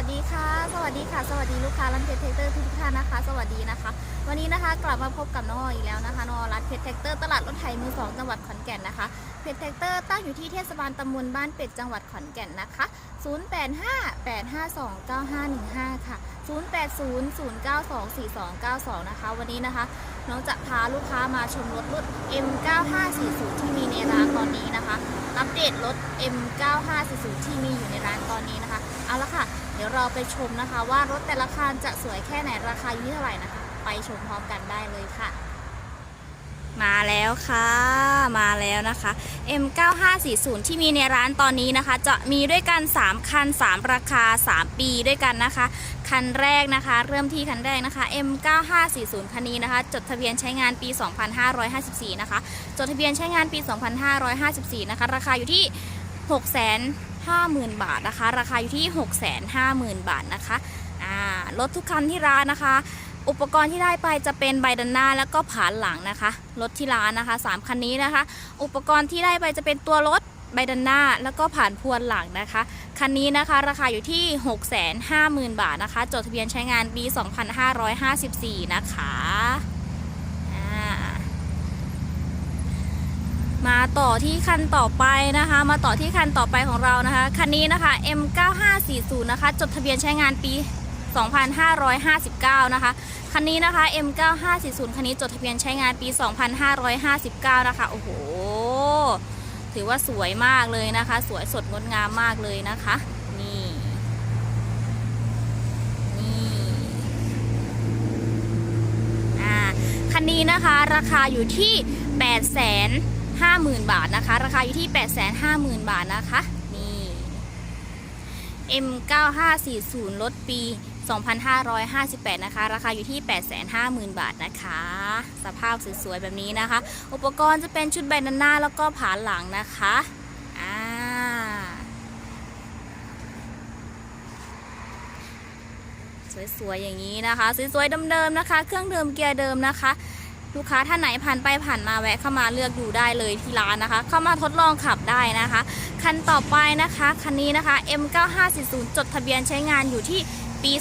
วัสดีค่ะ สวัสดีค่ะ สวัสดีลูกค้าร้านเพชรแท็กเตอร์ทุกท่านนะคะ สวัสดีนะคะ วันนี้นะคะกลับมาพบกับน้องออยอีกแล้วนะคะน้องออยร้านเพชรแท็กเตอร์ตลาดรถไถมือสองจังหวัดขอนแก่นนะคะเพชรแท็กเตอร์ตั้งอยู่ที่เทศบาลตำบลบ้านเป็ดจังหวัดขอนแก่นนะคะ 0858529515 ค่ะ 0800924292 นะคะ วันนี้นะคะ น้องจะพาลูกค้ามาชมรถรุ่น M9540 ที่มีในร้านตอนนี้นะคะ อัปเดตรถ M9540 ที่มีอยู่ในร้านตอนนี้นะคะ เอาละค่ะ เดี๋ยวเราไปชมนะคะ ว่ารถแต่ละคันจะสวยแค่ไหนราคาอยู่ที่เท่าไหร่นะคะ ไปชมพร้อมกันได้เลยค่ะ มาแล้วค่ะ มาแล้วนะคะ M9540 ที่มีในร้านตอนนี้นะคะ จะมีด้วยกัน 3 คัน 3 ราคา 3 ปีด้วยกันนะคะ คันแรกนะคะ เริ่มที่คันแรกนะคะ M9540 คันนี้นะคะ จดทะเบียนใช้งานปี 2554 นะคะ จดทะเบียนใช้งานปี 2554 นะคะ ราคาอยู่ที่ 50,000 บาทนะคะ ราคาอยู่ที่ 650,000 บาทนะคะรถทุกคันที่ร้านนะคะ อุปกรณ์ที่ได้ไปจะเป็นใบดันหน้าแล้วก็ผานหลังนะคะ รถที่ร้านนะคะ 3 คันนี้นะคะ อุปกรณ์ที่ได้ไปจะเป็นตัวรถใบดันหน้าแล้วก็ผ่านพวนหลังนะคะ คันนี้นะคะราคาอยู่ที่ 650,000 บาทนะคะ จดทะเบียนใช้งานปี 2554 นะคะอ่า มาต่อที่คันต่อไปนะคะ มาต่อที่คันต่อไปของเรานะคะ คันนี้นะคะ M9540 นะคะ จดทะเบียนใช้งานปี 2559 นะคะ คันนี้นะคะ M9540 คันนี้จดทะเบียนใช้งานปี 2559 นะคะ โอ้โห ถือว่าสวยมากเลยนะคะ สวยสดงดงามมากเลยนะคะนี่นี่คันนี้นะคะ ราคาอยู่ที่8 5 0 0 0 0 บาทนะคะ ราคาอยู่ที่ 8 5 0 0 0 0 บาทนะคะ นี่ M9540 ลดปี 2558 นะคะ ราคาอยู่ที่ 850,000 บาทนะคะ สภาพสวยๆ แบบนี้นะคะ อุปกรณ์จะเป็นชุดใบหน้าแล้วก็ผาหลังนะคะอ่าสวยๆ อย่างนี้นะคะ สวยๆ เดิมๆ นะคะ เครื่องเดิมเกียร์เดิมนะคะ ลูกค้าท่านไหนผ่านไปผ่านมาแวะเข้ามาเลือกดูได้เลยที่ร้านนะคะ เข้ามาทดลองขับได้นะคะ คันต่อไปนะคะคันนี้นะคะ M9540 จดทะเบียนใช้งานอยู่ที่ปี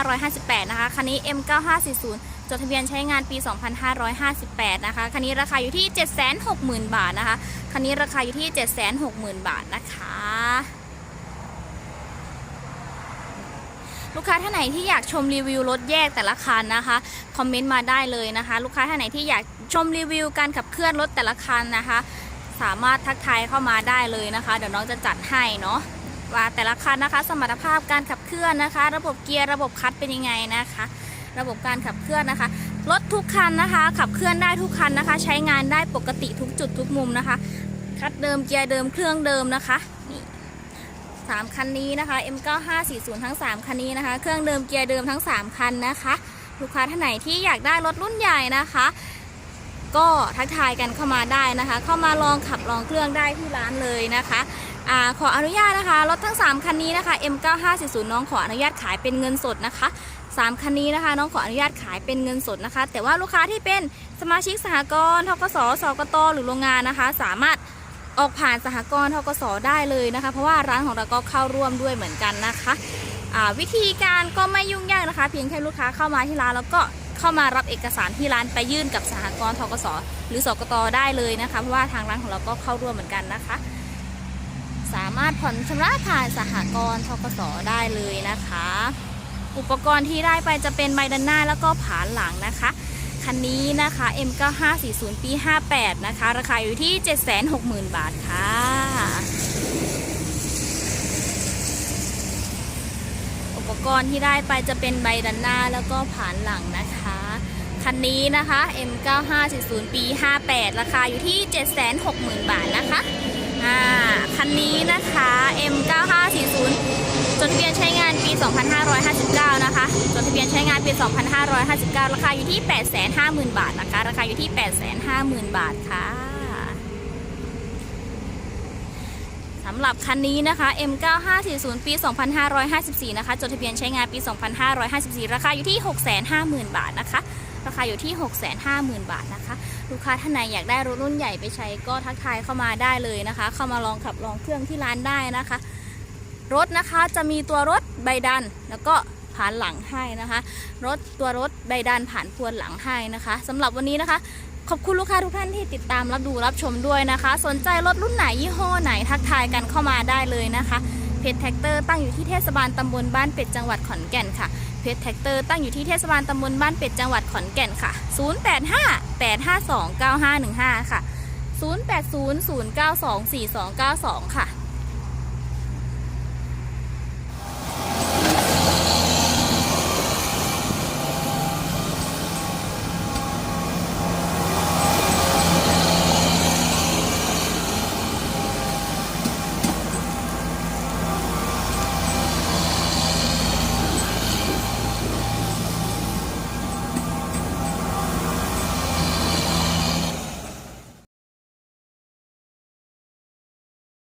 2558 นะคะ คันนี้ M9540 จดทะเบียนใช้งานปี 2558 นะคะ คันนี้ราคาอยู่ที่ 760,000 บาทนะคะ คันนี้ราคาอยู่ที่ 760,000 บาทนะคะ ลูกค้าท่านไหนที่อยากชมรีวิวรถแยกแต่ละคันนะคะ คอมเมนต์มาได้เลยนะคะ ลูกค้าท่านไหนที่อยากชมรีวิวการขับเคลื่อนรถแต่ละคันนะคะ สามารถทักทายเข้ามาได้เลยนะคะ เดี๋ยวน้องจะจัดให้เนาะว่าแต่ละคันนะคะ สมรรถภาพการขับเคลื่อนนะคะ ระบบเกียร์ระบบคลัตช์เป็นยังไงนะคะ ระบบการขับเคลื่อนนะคะรถทุกคันนะคะ ขับเคลื่อนได้ทุกคันนะคะ ใช้งานได้ปกติทุกจุดทุกมุมนะคะคลัตช์เดิมเกียร์เดิมเครื่องเดิมนะคะนี่ สามคันนี้นะคะ M9540 ทั้ง 3 คันนี้นะคะ เครื่องเดิมเกียร์เดิมทั้ง 3 คันนะคะ ลูกค้าท่านไหนที่อยากได้รถรุ่นใหญ่นะคะ ก็ทักทายกันเข้ามาได้นะคะ เข้ามาลองขับลองเครื่องได้ที่ร้านเลยนะคะอขออนุญาตนะคะ รถทั้ง 3 คันนี้นะคะ M9540 น้องขออนุญาตขายเป็นเงินสดนะคะ3คันนี้นะคะ น้องขออนุญาตขายเป็นเงินสดนะคะ แต่ว่าลูกค้าที่เป็นสมาชิกสหกรณ์ทกสสกตหรือโรงงานนะคะ สามารถ ออกผ่านสหกรณ์ทกสได้เลยนะคะ เพราะว่าร้านของเราก็เข้าร่วมด้วยเหมือนกันนะคะวิธีการก็ไม่ยุ่งยากนะคะ เพียงแค่ลูกค้าเข้ามาที่ร้านแล้วก็เข้ามารับเอกสารที่ร้านไปยื่นกับสหกรณ์ทกสหรือสกตได้เลยนะคะเพราะว่าทางร้านของเราก็เข้าร่วมเหมือนกันนะคะ สามารถผ่อนชำระผ่านสหกรณ์ทกสได้เลยนะคะ อุปกรณ์ที่ได้ไปจะเป็นใบดันหน้าแล้วก็ผานหลังนะคะ คันนี้นะคะ M9540 ปี 58 นะคะ ราคาอยู่ที่ 760,000 บาทค่ะอุปกรณ์ที่ได้ไปจะเป็นใบดันหน้าแล้วก็ผานหลังนะคะ คันนี้นะคะ M9540 ปี 58 ราคาอยู่ที่ 760,000 บาทนะคะ อ่า คันนี้นะคะ M95 ดทะเบียนใช้งานปี 2559 นะคะ จดทะเบียนใช้งานปี 2559 ราคาอยู่ที่ 850,000 บาทนะคะ ราคาอยู่ที่ 850,000 บาทค่ะ สำหรับคันนี้นะคะ M9540 ปี 2554 นะคะ จดทะเบียนใช้งานปี 2554 ราคาอยู่ที่ 650,000 บาทนะคะ ราคาอยู่ที่ 650,000 บาทนะคะ ลูกค้าท่านไหนอยากได้รถรุ่นใหญ่ไปใช้ก็ทักทายเข้ามาได้เลยนะคะ เข้ามาลองขับลองเครื่องที่ร้านได้นะคะ รถนะคะจะมีตัวรถใบดัน แล้วก็ผ่านหลังให้นะคะ รถตัวรถใบดันผ่านพวนหลังให้นะคะสำหรับวันนี้นะคะขอบคุณลูกค้าทุกท่านที่ติดตามรับดูรับชมด้วยนะคะ สนใจรถรุ่นไหนยี่ห้อไหนทักทายกันเข้ามาได้เลยนะคะเพจแท็กเตอร์ตั้งอยู่ที่เทศบาลตำบลบ้านเป็ดจังหวัดขอนแก่นค่ะเพจแท็กเตอร์ตั้งอยู่ที่เทศบาลตำบลบ้านเป็ดจังหวัดขอนแก่นค่ะ 0858529515 ค่ะ 0800924292 ค่ะ